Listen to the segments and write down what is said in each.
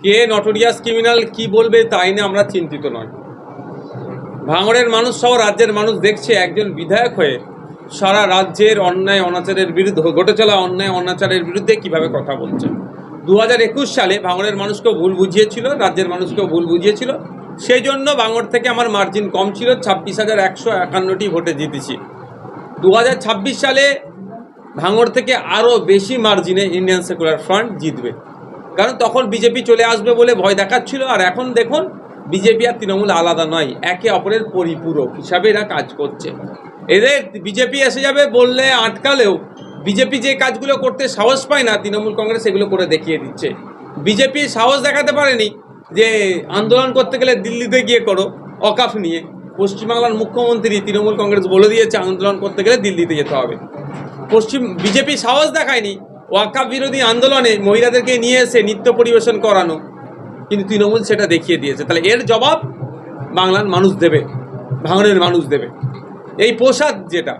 কে notorious criminal কি বলবে তাই নিয়ে আমরা চিন্তিত নয় ভাঙড়ের মানুষ সহ রাজ্যের মানুষ দেখছে একজন বিধায়ক হয়ে সারা রাজ্যের অন্যায়, অনাচারের বিরুদ্ধে, ঘটে চলা অন্যায়, অনাচারের বিরুদ্ধে কীভাবে কথা বলছে। দু একুশ সালে ভাঙড়ের মানুষকেও ভুল বুঝিয়েছিল, রাজ্যের মানুষকেও ভুল বুঝিয়েছিল। সেই জন্য ভাঙড় থেকে আমার মার্জিন কম ছিল, ছাব্বিশ হাজার একশো একান্নটি ভোটে জিতেছি। দু হাজার ছাব্বিশ সালে ভাঙড় থেকে আরও বেশি মার্জিনে ইন্ডিয়ান সেকুলার ফ্রন্ট জিতবে। কারণ তখন বিজেপি চলে আসবে বলে ভয় দেখাচ্ছিল, আর এখন দেখুন, বিজেপি আর তৃণমূল আলাদা নয়, একে অপরের পরিপূরক হিসাবে এরা কাজ করছে। এদের বিজেপি এসে যাবে বললে আটকালেও বিজেপি যে কাজগুলো করতে সাহস পায় না, তৃণমূল কংগ্রেস এগুলো করে দেখিয়ে দিচ্ছে। বিজেপি সাহস দেখাতে পারেনি যে আন্দোলন করতে গেলে দিল্লিতে গিয়ে করো, অকাফ নিয়ে। পশ্চিমবাংলার মুখ্যমন্ত্রী তৃণমূল কংগ্রেস বলে দিয়েছে, আন্দোলন করতে গেলে দিল্লিতে যেতে হবে। পশ্চিম, বিজেপি সাহস দেখায়নি ওয়াকা বিরোধী আন্দোলনে মহিলাদেরকে নিয়ে এসে নৃত্য পরিবেশন করানো। কিন্তু তৃণমূল সেটা দেখিয়ে দিয়েছে। তাহলে এর জবাব বাংলার মানুষ দেবে, ভাঙনের মানুষ দেবে। এই প্রসাদ যেটা,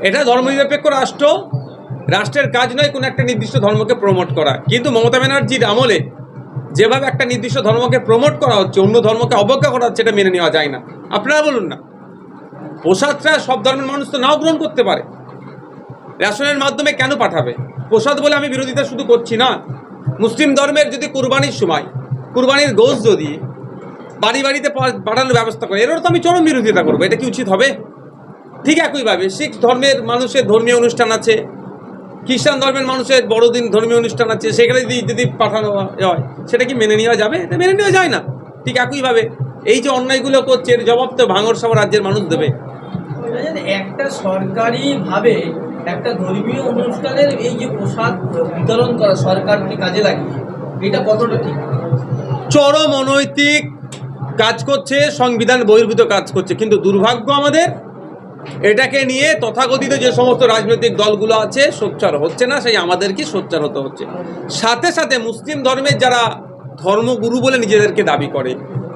এটা ধর্মনিরপেক্ষ রাষ্ট্র, রাষ্ট্রের কাজ নয় কোনো একটা নির্দিষ্ট ধর্মকে প্রমোট করা। কিন্তু মমতা ব্যানার্জির আমলে যেভাবে একটা নির্দিষ্ট ধর্মকে প্রমোট করা হচ্ছে, অন্য ধর্মকে অবজ্ঞা করা হচ্ছে, এটা মেনে নেওয়া যায় না। আপনারা বলুন না। প্রসাদটা সব ধর্মের মানুষ তো নাও গ্রহণ করতে পারে। রেশনের মাধ্যমে কেন পাঠাবে? প্রসাদ বলে আমি বিরোধিতা শুধু করছি না। মুসলিম ধর্মের যদি কুরবানির সময়, কুরবানির গোশ যদি বাড়ি বাড়িতে পাঠানোর ব্যবস্থা করে, এরও তো আমি চরম বিরোধিতা করব, এটা কি উচিত হবে? ঠিক একইভাবে শিখ ধর্মের মানুষের ধর্মীয় অনুষ্ঠান আছে, খ্রিস্টান ধর্মের মানুষের বড়দিন ধর্মীয় অনুষ্ঠান আছে, সেখানে যদি যদি পাঠানো হয়, সেটা কি মেনে নেওয়া যাবে? এটা মেনে নেওয়া যায় না। ঠিক একইভাবে এই যে অন্যায়গুলো করছে, এর জবাব তো ভাঙর সব রাজ্যের মানুষ দেবে। একটা সরকারি ভাবে একটা ধর্মীয় অনুষ্ঠানের এই যে প্রসাদ বিতরণ করা সরকারকে কাজে লাগিয়ে, এটা কতটা ঠিক? চরম অনৈতিক কাজ করছে, সংবিধান বহির্ভূত কাজ করছে, কিন্তু দুর্ভাগ্য আমাদের, এটাকে নিয়ে তথাকথিত যে সমস্ত রাজনৈতিক দলগুলো আছে, সোচ্চার হচ্ছে না, সেই আমাদেরকে সোচ্চার হতে হচ্ছে। সাথে সাথে মুসলিম ধর্মের যারা ধর্মগুরু বলে নিজেদেরকে দাবি করে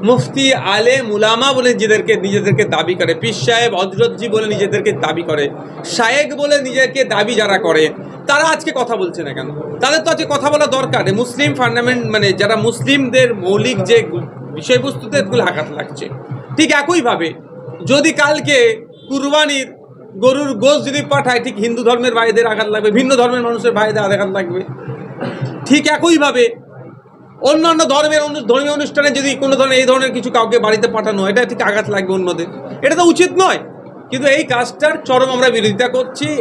মুফতি আলে মুলামা বলে নিজেদেরকে নিজেদেরকে দাবি করে। পীর সাহেব হজরতজি বলে নিজেদেরকে দাবি করে। শায়েক বলে নিজেকে দাবি যারা করে, তারা আজকে কথা বলছে না কেন? তাদের তো আজকে কথা বলা দরকার। মুসলিম ফান্ডামেন্ট মানে যারা মুসলিমদের মৌলিক যে বিষয়বস্তুতে এগুলো আঘাত লাগছে, ঠিক একইভাবে যদি কালকে কুরবানির গরুর গোশ যদি পাঠায়, ঠিক হিন্দু ধর্মের ভাইদের আঘাত লাগবে, ভিন্ন ধর্মের মানুষের ভাইদের আঘাত লাগবে, ঠিক একইভাবে অন্যান্য ধর্মের ধর্মীয় অনুষ্ঠানে যদি কোনো ধরনের এই ধরনের কিছু কাউকে বাড়িতে পাঠানো, এটা ঠিক আঘাত লাগবে অন্যদের। এটা তো উচিত নয়। কিন্তু এই কাজটার চরম আমরা বিরোধিতা করছি।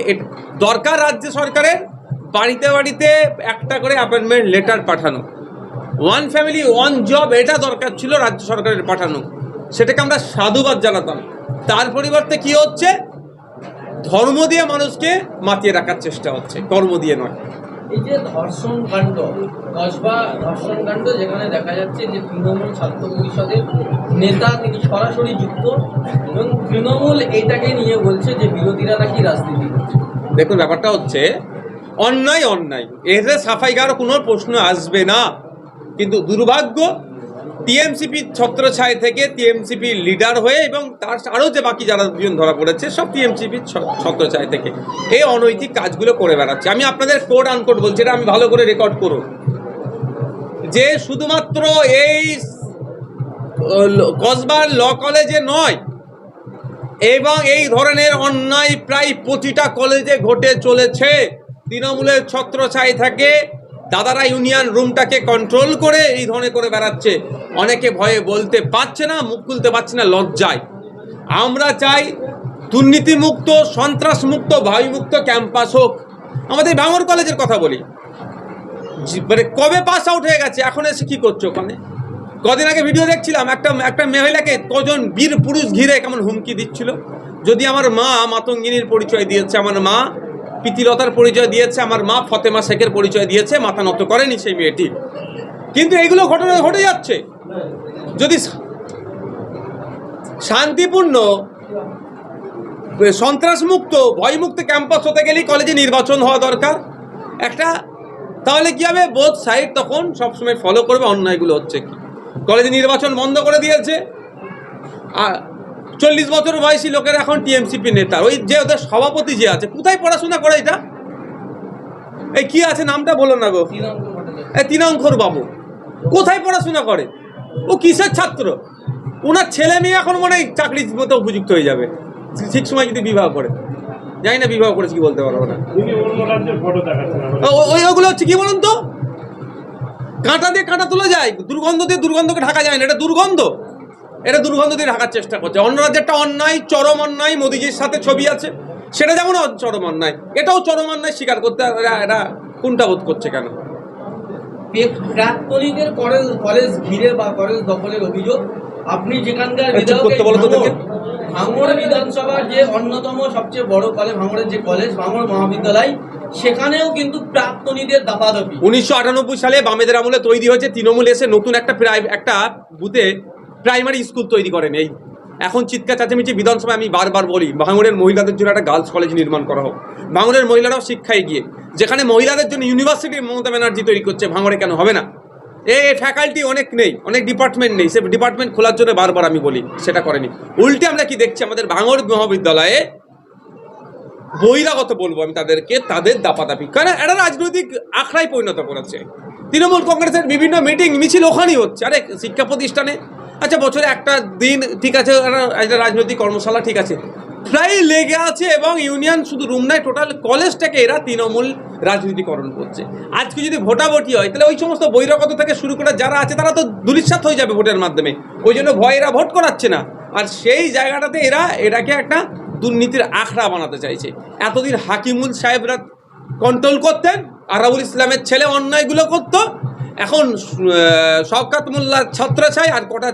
দরকার রাজ্য সরকারের বাড়িতে বাড়িতে একটা করে অ্যাপয়েন্টমেন্ট লেটার পাঠানো। ওয়ান ফ্যামিলি ওয়ান জব এটা দরকার ছিল রাজ্য সরকারের পাঠানো। সেটাকে আমরা সাধুবাদ জানাতাম। তার পরিবর্তে কি হচ্ছে? ধর্ম দিয়ে মানুষকে মাতিয়ে রাখার চেষ্টা হচ্ছে। কর্ম দিয়ে নয়। এই যে ধর্ষণ কাণ্ড, কসবা ধর্ষণ কাণ্ড যেখানে দেখা যাচ্ছে যে তৃণমূল ছাত্র পরিষদের নেতা তিনি সরাসরি যুক্ত এবং তৃণমূল এটাকে নিয়ে বলছে যে বিরোধীরা নাকি রাজনীতি দেখুন, ব্যাপারটা হচ্ছে অন্যায় অন্যায়। এতে সাফাইকার কোনো প্রশ্ন আসবে না। কিন্তু দুর্ভাগ্য টিএমসিপি ছত্রছায় থেকে টিএমসিপি লিডার হয়ে এবং তার আরও যে বাকি যারা দুজন ধরা পড়েছে, সব টিএমসিপি ছত্রছায় থেকে। এই অনৈতিক কাজগুলো করে বেড়াচ্ছে। আমি আপনাদের কোড আনকোড বলছি, এটা আমি ভালো করে রেকর্ড করুন। যে শুধুমাত্র এই কসবার ল কলেজে নয়, এবং এই ধরনের অন্যায় প্রায় প্রতিটা কলেজে ঘটে চলেছে। তৃণমূলের ছত্রছায় থাকে দাদারা ইউনিয়ন রুমটাকে কন্ট্রোল করে এই ধরনের করে বেড়াচ্ছে। অনেকে ভয়ে বলতে পারছে না, মুখ খুলতে পারছে না, লজ্জায়। আমরা চাই দুর্নীতিমুক্ত, সন্ত্রাসমুক্ত, ভয়মুক্ত ক্যাম্পাস হোক। আমাদের ভাঙর কলেজের কথা বলি। মানে কবে পাস আউট হয়ে গেছে? এখন এসে কি করছ ওখানে? কদিন আগে ভিডিও দেখছিলাম, একটা একটা মহিলাকে কজন বীর পুরুষ ঘিরে কেমন হুমকি দিচ্ছিল। যদি আমার মা মাতঙ্গিনীর পরিচয় দিয়েছে, আমার মা প্রীতিলতার পরিচয় দিয়েছে, আমার মা ফতেমা শেখের পরিচয় দিয়েছে, মাথা নত করেনি সেই মেয়েটি। কিন্তু এগুলো ঘটনা, ঘটে যাচ্ছে। যদি শান্তিপূর্ণ সন্ত্রাসমুক্ত ভয়মুক্ত ক্যাম্পাস হতে গেলেই কলেজে নির্বাচন হওয়া দরকার। একটা তাহলে কি হবে? বোধ সাইড তখন সবসময় ফলো করবে অন্যায়গুলো হচ্ছে কি? কলেজে নির্বাচন বন্ধ করে দিয়েছে। আর চল্লিশ বছর বয়সী লোকের এখন টিএমসিপি নেতা। ওই যে ওদের সভাপতি যে আছে কোথায় পড়াশোনা করে এটা? এই কি আছে? নামটা বলো না গো। এই তিনাঙ্কর বাবু। কোথায় পড়াশোনা করে? ও কিসের ছাত্র? ওনার ছেলে মেয়ে এখন মনে হয় চাকরির মতো উপযুক্ত হয়ে যাবে। ঠিক সময় যদি বিবাহ করে। জানি না বিবাহ করেছে কি বলতে পারব না। ওই ওগুলো হচ্ছে কি বলুন তো? কাঁটা দিয়ে কাঁটা তোলা যায় দুর্গন্ধ দিয়ে দুর্গন্ধকে ঢাকা যায় না। এটা দুর্গন্ধ। এটা দুর্গন্ধ দিয়ে ঢাকার চেষ্টা করছে। অন্য রাজ্যেরটা অন্যায় চরম অন্যায় মোদিজির সাথে ছবি আছে। সেটা যেমন চরম অন্যায়। এটাও চরম অন্যায় স্বীকার করতে এরা কোনটা বোধ করছে কেন? প্রাক্তনীদের কলেজ কলেজ ঘিরে বা কলেজ দখলের অভিযোগ। আপনি যেখানকার ভাঙড় বিধানসভার যে অন্যতম সবচেয়ে বড় কলেজ ভাঙড়ের যে কলেজ ভাঙড় মহাবিদ্যালয় সেখানেও কিন্তু প্রাক্তনীদের দাপাদাপি। উনিশশো আটানব্বই সালে বামেদের আমলে তৈরি হয়েছে তৃণমূল এসে নতুন একটা প্রাই একটা বুথে প্রাইমারি স্কুল তৈরি করেন। এই এখন চিৎকার চাচামেচি বিধানসভায় আমি বারবার বলি ভাঙড়ের মহিলাদের জন্য একটা গার্লস কলেজ নির্মাণ করা হোক। ভাঙড়ের মহিলারাও শিক্ষায় গিয়ে যেখানে মহিলাদের জন্য ইউনিভার্সিটি মমতা ব্যানার্জি তৈরি করছে, ভাঙড়ে কেন হবে না? এ ফ্যাকাল্টি অনেক নেই, অনেক ডিপার্টমেন্ট নেই, সে ডিপার্টমেন্ট খোলার জন্য বারবার আমি বলি, সেটা করেনি। উল্টে আমরা কি দেখছি, আমাদের ভাঙড় মহাবিদ্যালয়ে বহিরাগত বলব আমি তাদেরকে, তাদের দাপাদাপি। কারণ একটা রাজনৈতিক আখড়ায় পরিণত করেছে। তৃণমূল কংগ্রেসের বিভিন্ন মিটিং মিছিল ওখানেই হচ্ছে। আরে, শিক্ষা প্রতিষ্ঠানে? আচ্ছা বছরে একটা দিন ঠিক আছে, একটা- রাজনৈতিক কর্মশালা ঠিক আছে। প্রায় লেগে আছে এবং ইউনিয়ন শুধু রুম নাই টোটাল কলেজটাকে এরা তৃণমূল রাজনীতিকরণ করছে। আজকে যদি ভোটাভুটি হয় তাহলে ওই সমস্ত বহিরাগত থেকে শুরু করে যারা আছে তারা তো দুলিশ্বাত হয়ে যাবে ভোটের মাধ্যমে। ওই জন্য ভয় এরা ভোট করাচ্ছে না। আর সেই জায়গাটাতে এরা এটাকে একটা দুর্নীতির আখড়া বানাতে চাইছে। এতদিন হাকিমুল সাহেবরা কন্ট্রোল করতেন আরাবুল ইসলামের ছেলে অন্যায়গুলো করতো। এখন আহ, শওকাত মোল্লা ছত্রছাই আর কটা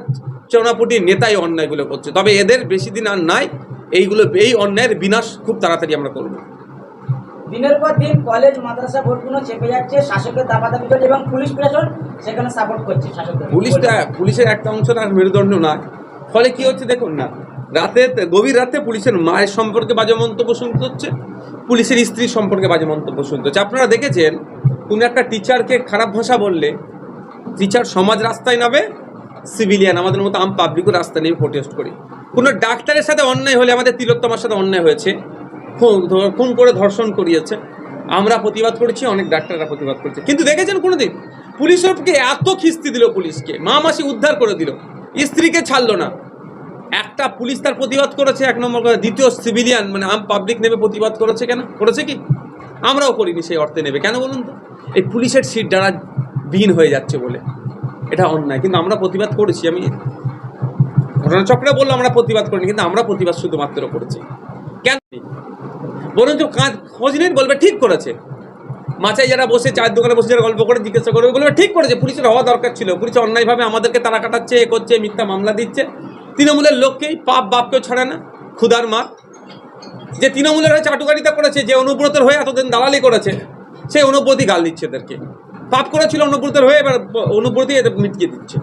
চৌনাপুটি নেতাই অন্যায়গুলো করছে। তবে এদের বেশি দিন আর নাই। এইগুলো এই অন্যায়ের বিনাশ খুব তাড়াতাড়ি আমরা করব। দিনের পর দিন কলেজ মাদ্রাসা ভোটগুলো চেপে যাচ্ছে শাসকের দাপাদাপি চলছে এবং পুলিশ প্রশাসন সেখানে সাপোর্ট করছে শাসকদের পুলিশটা পুলিশের একটা অংশ আর মেরুদণ্ড না। ফলে কি হচ্ছে দেখুন না রাতে গভীর রাতে পুলিশের মায়ের সম্পর্কে বাজে মন্তব্য শুনতে হচ্ছে পুলিশের স্ত্রী সম্পর্কে বাজে মন্তব্য শুনতে হচ্ছে। আপনারা দেখেছেন কোনো একটা টিচারকে খারাপ ভাষা বললে টিচার সমাজ রাস্তায় নামে সিভিলিয়ান আমাদের মতো আম পাবলিকও রাস্তায় নেমে প্রোটেস্ট করি। কোনো ডাক্তারের সাথে অন্যায় হলে আমাদের তিলোত্তমার সাথে অন্যায় হয়েছে। খুন করে ধর্ষণ করিয়েছে। আমরা প্রতিবাদ করেছি, অনেক ডাক্তাররা প্রতিবাদ করেছে। কিন্তু দেখেছেন কোনোদিন? পুলিশকে এত খিস্তি দিল পুলিশকে, মা মাসি উদ্ধার করে দিল। স্ত্রীকে ছাড়লো না। একটা পুলিশ তার প্রতিবাদ করেছে, এক নম্বর কথা, দ্বিতীয় সিভিলিয়ান মানে আম পাবলিক নেবে প্রতিবাদ করেছে কেন? করেছে কি? আমরাও করিনি সেই অর্থে নেবে। কেন বলুন তো? এই পুলিশের সিট দ্বারা বিহীন হয়ে যাচ্ছে বলে। এটা অন্যায়, কিন্তু আমরা প্রতিবাদ করেছি। আমি ঘটনাচক্রে বলল, আমরা প্রতিবাদ করিনি, কিন্তু আমরা প্রতিবাদ শুধুমাত্র করেছি। কেন? বরঞ্চ কাঁধ, খোঁজ নিন, বলবে, ঠিক করেছে। মাচায় যারা বসে, চায়ের দোকানে বসে যারা গল্প করে, জিজ্ঞাসা করবে, বলবে, ঠিক করেছে, পুলিশের হওয়া দরকার ছিল। পুলিশ অন্যায়ভাবে আমাদেরকে তারা কাটাচ্ছে, এ করছে, মিথ্যা মামলা দিচ্ছে। তৃণমূলের লোককেই পাপ বাপকেও ছাড়ে না, ক্ষুধার মা যে তৃণমূলের হয়ে চাটুকারিতা করেছে, যে অনুব্রতের হয়ে এতদিন দালালি করেছে সেই অনুব্রতই গাল দিচ্ছে এদেরকে। পাপ করেছিল অনুব্রতের হয়ে, এবার অনুব্রতই এদের মিটকে দিচ্ছে।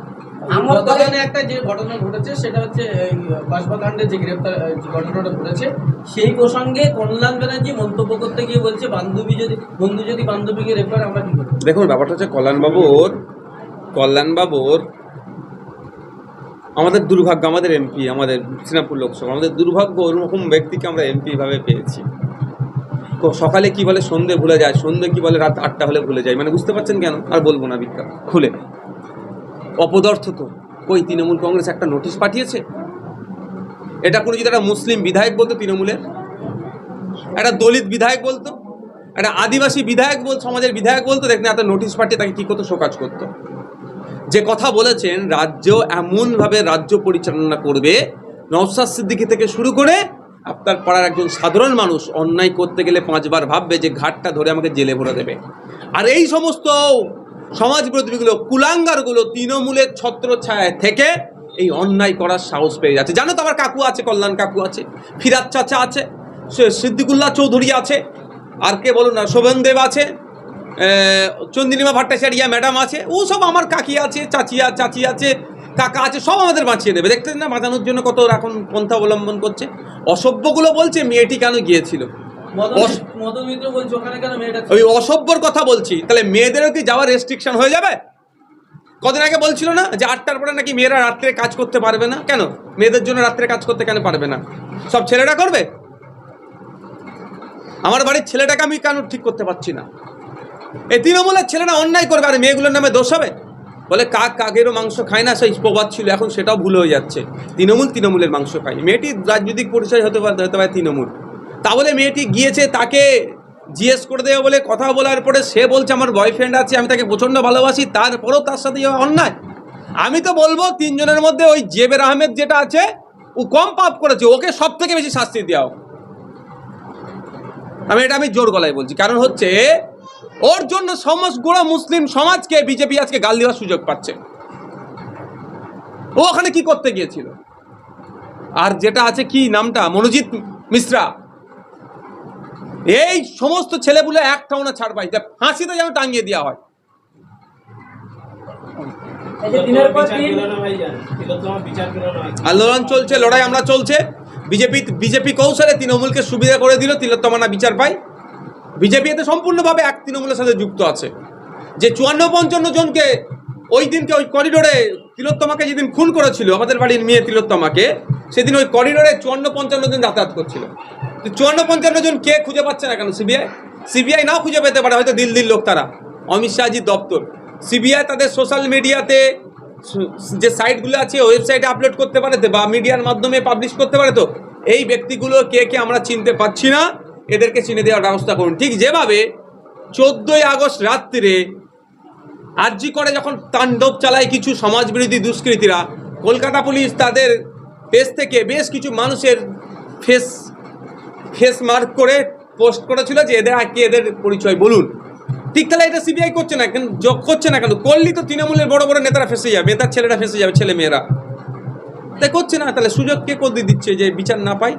আমার গতকালে একটা যে ঘটনা ঘটেছে সেটা হচ্ছে এই কসবা যে গ্রেপ্তার ঘটনাটা ঘটেছে সেই প্রসঙ্গে কল্যাণ ব্যানার্জি মন্তব্য করতে গিয়ে বলছে বান্ধবী যদি বন্ধু যদি বান্ধবীকে রেপ করে আমরা কি করব? দেখুন ব্যাপারটা হচ্ছে কল্যাণবাবুর কল্যাণবাবুর আমাদের দুর্ভাগ্য আমাদের এমপি আমাদের শ্রীনাপুর লোকসভা আমাদের দুর্ভাগ্য ওরকম ব্যক্তিকে আমরা এমপি ভাবে পেয়েছি। সকালে কি বলে সন্ধে ভুলে যায় সন্ধে কি বলে রাত আটটা হলে ভুলে যায় মানে বুঝতে পারছেন কেন? আর বলব না বিজ্ঞান খুলে। অপদার্থ তো কই, তৃণমূল কংগ্রেস একটা নোটিশ পাঠিয়েছে? এটা কোনো যদি একটা মুসলিম বিধায়ক বলতো তৃণমূলের? একটা দলিত বিধায়ক বলতো? একটা আদিবাসী বিধায়ক বল সমাজের বিধায়ক বলতো? দেখেন, এত নোটিশ পাঠিয়ে তাকে কী করতো? শোকাজ করতো। যে কথা বলেছেন রাজ্য এমনভাবে রাজ্য পরিচালনা করবে নওসাদ সিদ্দিকি থেকে শুরু করে আপনার পাড়ার একজন সাধারণ মানুষ অন্যায় করতে গেলে পাঁচবার ভাববে যে ঘাটটা ধরে আমাকে জেলে ভরে দেবে। আর এই সমস্ত সমাজ বিরোধীগুলো কুলাঙ্গারগুলো তৃণমূলের ছত্র ছায় থেকে এই অন্যায় করার সাহস পেয়ে যাচ্ছে। জানো তো আমার কাকু আছে কল্যাণ কাকু আছে ফিরাজ চাচা আছে সিদ্দিকুল্লাহ চৌধুরী আছে আর কে বলুন না শোভন দেব আছে আহ, চন্দিনীমা ভট্টাচার্যা ম্যাডাম আছে ও সব আমার কাকি আছে চাচিয়া চাচি আছে কাকা আছে সব আমাদের বাঁচিয়ে দেবে। দেখতেন না বাঁচানোর জন্য কত এখন পন্থা অবলম্বন করছে? অসভ্যগুলো বলছে মেয়েটি কেন গিয়েছিল? ওই অসভ্যর কথা বলছি। তাহলে মেয়েদেরও কি যাওয়ার রেস্ট্রিকশন হয়ে যাবে? কদিন আগে বলছিল না যে আটটার পরে নাকি মেয়েরা রাত্রে কাজ করতে পারবে না? কেন? মেয়েদের জন্য রাত্রে কাজ করতে কেন পারবে না? সব ছেলেরা করবে? আমার বাড়ির ছেলেটাকে আমি কেন ঠিক করতে পারছি না? এই তৃণমূলের ছেলেরা অন্যায় করবে আর মেয়েগুলোর নামে দোষ হবে? বলে কাক কাকেরও মাংস খায় না? সেই প্রবাদ ছিল এখন সেটাও ভুল হয়ে যাচ্ছে। তৃণমূল তৃণমূলের মাংস খায়। মেয়েটি রাজনৈতিক পরিচয় হতে পারে হতে পারে তৃণমূল। তা বলে মেয়েটি গিয়েছে, তাকে জিজ্ঞেস করে দেবে বলে কথা বলার পরে সে বলছে, আমার বয়ফ্রেন্ড আছে, আমি তাকে প্রচণ্ড ভালোবাসি, তারপরেও তার সাথে অন্যায়। আমি তো বলব, তিনজনের মধ্যে ওই জেবের আহমেদ যেটা আছে, ও কম পাপ করেছে, ওকে সব থেকে বেশি শাস্তি দেওয়া হোক। আমি এটা আমি জোর গলায় বলছি, কারণ হচ্ছে ওর জন্য সমস্ত মুসলিম সমাজকে বিজেপি আজকে গাল দেওয়ার সুযোগ পাচ্ছে। ও ওখানে কি করতে গিয়েছিল? আর যেটা আছে কি নামটা? মনোজিৎ মিশ্রা। এই সমস্ত ছেলেগুলো একটাও না ছাড় পাই তা ফাঁসিতে যেন টাঙিয়ে দেওয়া হয়। এই যে দিনের পর দিন আন্দোলন চলছে লড়াই আমরা চলছে। বিজেপি বিজেপি কৌশলে তৃণমূলকে সুবিধা করে দিল তিলোত্তমানা বিচার পাই বিজেপি এতে সম্পূর্ণভাবে এক তৃণমূলের সাথে যুক্ত আছে। যে চুয়ান্ন পঞ্চান্ন জনকে ওই দিনকে ওই করিডোরে তিলোত্তমাকে যেদিন খুন করেছিল আমাদের বাড়ির মেয়ে তিলোত্তমাকে সেদিন ওই করিডোরে চুয়ান্ন পঞ্চান্ন জন যাতায়াত করছিল। চুয়ান্ন পঞ্চান্ন জন কে খুঁজে পাচ্ছে না কেন? সিবিআই? সিবিআই নাও খুঁজে পেতে পারে, হয়তো দিল্লির লোক তারা। অমিত শাহজির দপ্তর। সিবিআই তাদের সোশ্যাল মিডিয়াতে যে সাইটগুলো আছে ওয়েবসাইটে আপলোড করতে পারে তো, বা মিডিয়ার মাধ্যমে পাবলিশ করতে পারে তো, এই ব্যক্তিগুলো কে কে আমরা চিনতে পারছি না, এদেরকে চিনে দেওয়ার ব্যবস্থা করুন। ঠিক যেভাবে চোদ্দোই আগস্ট রাত্রিরে আরজি করে যখন তাণ্ডব চালায় কিছু সমাজবিরোধী দুষ্কৃতীরা, কলকাতা পুলিশ তাদের পেজ থেকে বেশ কিছু মানুষের ফেস ফেস মার্ক করে পোস্ট করেছিল যে এদের আগে এদের পরিচয় বলুন। ঠিক তাহলে এটা সিবিআই করছে না কেন? যোগ করছে না কেন? করলি তো তৃণমূলের বড় বড় নেতারা ফেসে যাবে নেতার ছেলেরা ফেসে যাবে ছেলে মেয়েরা। তাই করছে না তাহলে সুযোগ কে করে দিচ্ছে যে বিচার না পাই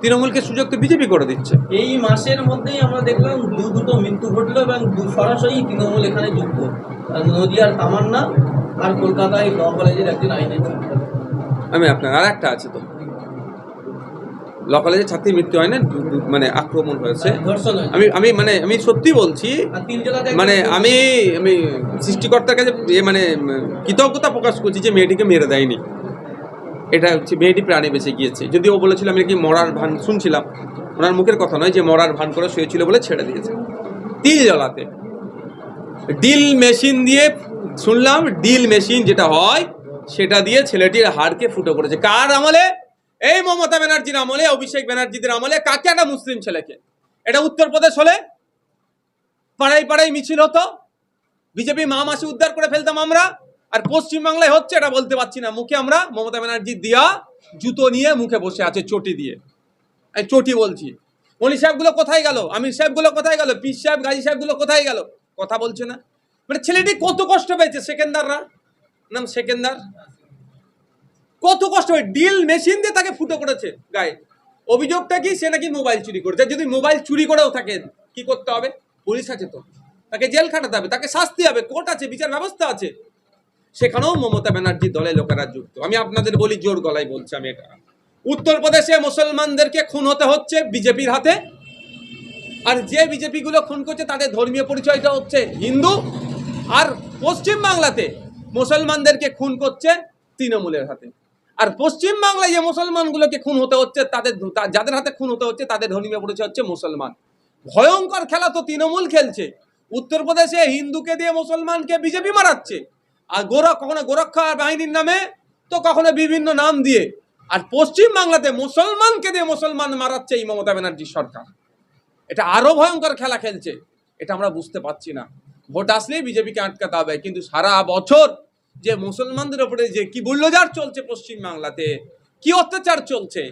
তৃণমূলকে সুযোগ তো বিজেপি করে দিচ্ছে। এই মাসের মধ্যেই আমরা দেখলাম দু দুটো মৃত্যু ঘটলো এবং দু- সরাসরি তৃণমূল এখানে যুক্ত। আর নদিয়ার তামান্না আর কলকাতায় ল কলেজের একজন আইনের আমি আপনার আর একটা আছে তো। ল কলেজে ছাত্রীর মৃত্যু হয় না মানে আক্রমণ হয়েছে। ধর্ষণ আমি আমি মানে আমি সত্যি বলছি মানে আমি আমি সৃষ্টিকর্তার কাছে এ মানে কৃতজ্ঞতা প্রকাশ করছি যে মেয়েটিকে মেরে দেয়নি। এটা হচ্ছে মেয়েটি প্রাণে বেঁচে গিয়েছে। যদি ও বলেছিল আমি কি মরার ভান শুনছিলাম। ওনার মুখের কথা নয় যে মরার ভান করে শুয়েছিল বলে ছেড়ে দিয়েছে। তিল জ্বালাতে। ডিল মেশিন দিয়ে শুনলাম ডিল মেশিন যেটা হয় সেটা দিয়ে ছেলেটির হাড়কে ফুটো করেছে। কার আমলে? এই মমতা ব্যানার্জির আমলে, অভিষেক ব্যানার্জিদের আমলে কাকে একটা মুসলিম ছেলেকে? এটা উত্তরপ্রদেশ হলে পাড়ায় পাড়ায় মিছিল হতো, বিজেপি মা মাসি উদ্ধার করে ফেলতাম আমরা, আর পশ্চিমবাংলায় হচ্ছে এটা বলতে পারছি না, মুখে আমরা মমতা ব্যানার্জি দিয়া জুতো নিয়ে মুখে বসে আছে চটি দিয়ে। এই চটি বলছি। মনি সাহেবগুলো কোথায় গেল? আমির সাহেবগুলো কোথায় গেল? পীর সাহেব, গাজী সাহেবগুলো কোথায় গেল? কথা বলছে না। মানে ছেলেটি কত কষ্ট পেয়েছে, সেকেন্দাররা? নাম সেকেন্দার? কত কষ্ট হয় ডিল মেশিন দিয়ে তাকে ফুটো করেছে গায়ে। অভিযোগটা কি, সে নাকি মোবাইল চুরি করেছে। যদি মোবাইল চুরি করেও থাকে কি করতে হবে? পুলিশ আছে তো। তাকে জেল খাটাতে হবে, তাকে শাস্তি হবে কোর্ট আছে, বিচার ব্যবস্থা আছে। সেখানেও মমতা ব্যানার্জি দলে লোকেরা যুক্ত। আমি আপনাদের বলি, জোর গলায় বলছি আমি এটা। উত্তরপ্রদেশে মুসলমানদেরকে খুন হতে হচ্ছে বিজেপির হাতে। আর যে বিজেপি গুলো খুন করছে, তাদের ধর্মীয় পরিচয়টা হচ্ছে হিন্দু। আর পশ্চিম বাংলাতে মুসলমানদেরকে খুন করছে তৃণমূলের হাতে। আর পশ্চিম বাংলায় যে মুসলমানগুলোকে খুন হতে হচ্ছে, তাদের যাদের হাতে খুন হতে হচ্ছে, তাদের ধর্মীয় পরিচয় হচ্ছে মুসলমান। ভয়ঙ্কর খেলা তো তৃণমূল খেলছে। উত্তরপ্রদেশে হিন্দুকে দিয়ে মুসলমানকে বিজেপি মারাচ্ছে। আর গোরা, কখনো গোরক্ষা বাহিনীর নামে, তো কখনো বিভিন্ন নাম দিয়ে। আর পশ্চিম বাংলাতে মুসলমানকে দিয়ে মুসলমান মারাচ্ছে এই মমতা ব্যানার্জি সরকার। এটা আরও ভয়ঙ্কর খেলা খেলছে। এটা আমরা বুঝতে পারছি না। ভোট আসলেই বিজেপিকে আটকাতে হবে, কিন্তু সারা বছর যে মুসলমানদের উপরে যে কি বুল্লজার চলছে পশ্চিম বাংলাতে, কি অত্যাচার চলছে,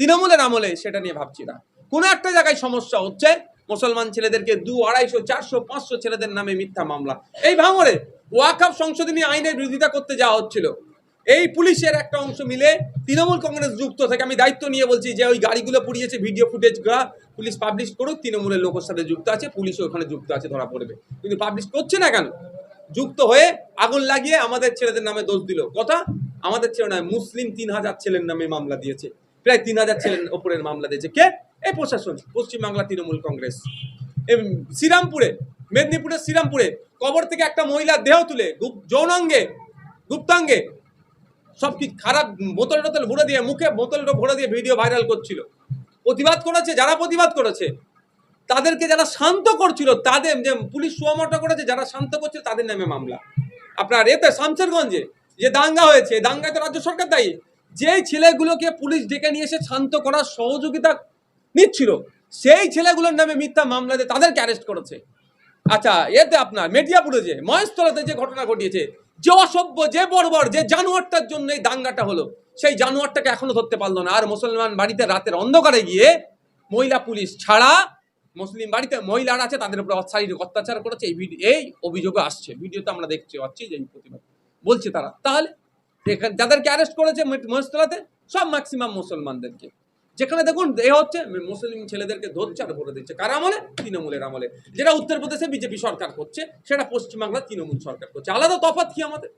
তৃণমূলের আমলে সেটা নিয়ে ভাবছি না। কোনো একটা জায়গায় সমস্যা হচ্ছে, মুসলমান ছেলেদেরকে দু আড়াইশো, চারশো, পাঁচশো ছেলেদের নামে মিথ্যা মামলা। এই ভাঙরে ওয়াকআপ সংশোধনী আইনের বিরোধিতা করতে যাওয়া হচ্ছিল। এই পুলিশের একটা অংশ মিলে তৃণমূল কংগ্রেস যুক্ত থেকে আমি দায়িত্ব নিয়ে বলছি যে ওই গাড়িগুলো পুড়িয়েছে, ভিডিও ফুটেজগুলো পুলিশ পাবলিশ করুক, তৃণমূলের লোকের সাথে যুক্ত আছে, পুলিশও ওখানে যুক্ত আছে, ধরা পড়বে। কিন্তু পাবলিশ করছে না কেন? যুক্ত হয়ে আগুন লাগিয়ে আমাদের ছেলেদের নামে দোষ দিল। কথা? আমাদের ছেলে নয়, মুসলিম তিন হাজার ছেলের নামে মামলা দিয়েছে। প্রায় তিন হাজার ছেলের ওপরের মামলা দিয়েছে। কে? এই প্রশাসন, পশ্চিমবাংলা তৃণমূল কংগ্রেস। শ্রীরামপুরে, মেদিনীপুরের শ্রীরামপুরে কবর থেকে একটা মহিলার দেহ তুলে যৌনাঙ্গে, গুপ্তাঙ্গে সব কি খারাপ বোতল টোতল ভরে দিয়ে, মুখে বোতল ভরে দিয়ে ভিডিও ভাইরাল করছিল। প্রতিবাদ করেছে? যারা প্রতিবাদ করেছে? তাদেরকে যারা শান্ত করছিল, তাদের যে পুলিশ সুয়ামটা করেছে, যারা শান্ত করছিল, তাদের নামে মামলা। আপনার এতে শামসেরগঞ্জে যে দাঙ্গা হয়েছে দাঙ্গায় তো রাজ্য সরকার দায়ী। যেই ছেলেগুলোকে পুলিশ ডেকে নিয়ে এসে শান্ত করার সহযোগিতা নিচ্ছিল, সেই ছেলেগুলোর নামে মিথ্যা মামলা দিয়ে তাদেরকে অ্যারেস্ট করেছে। আচ্ছা এতে আপনার মেটিয়াপুরে যে, মহেশতলাতে যে ঘটনা ঘটিয়েছে, যে অসভ্য, যে বর্বর, যে জানোয়ারটার জন্য এই দাঙ্গাটা হলো, সেই জানোয়ারটাকে এখনও ধরতে পারল না। আর মুসলমান বাড়িতে রাতের অন্ধকারে গিয়ে মহিলা পুলিশ ছাড়া মুসলিম বাড়িতে মহিলারা আছে, তাদের উপরে শারীরিক অত্যাচার করেছে, এই এই অভিযোগে আসছে। ভিডিওতে আমরা দেখতে পাচ্ছি যে প্রতিবাদ। বলছে তারা, তাহলে যাদেরকে অ্যারেস্ট করেছে মহ- মহেশতলাতে, সব ম্যাক্সিমাম মুসলমানদেরকে। যেখানে দেখুন, এ হচ্ছে মুসলিম ছেলেদেরকে আর ভরে দিচ্ছে। কার আমলে? তৃণমূলের আমলে। যেটা উত্তরপ্রদেশে বিজেপি সরকার করছে, সেটা পশ্চিমবাংলার তৃণমূল সরকার করছে। আলাদা তফাৎ কি আমাদের?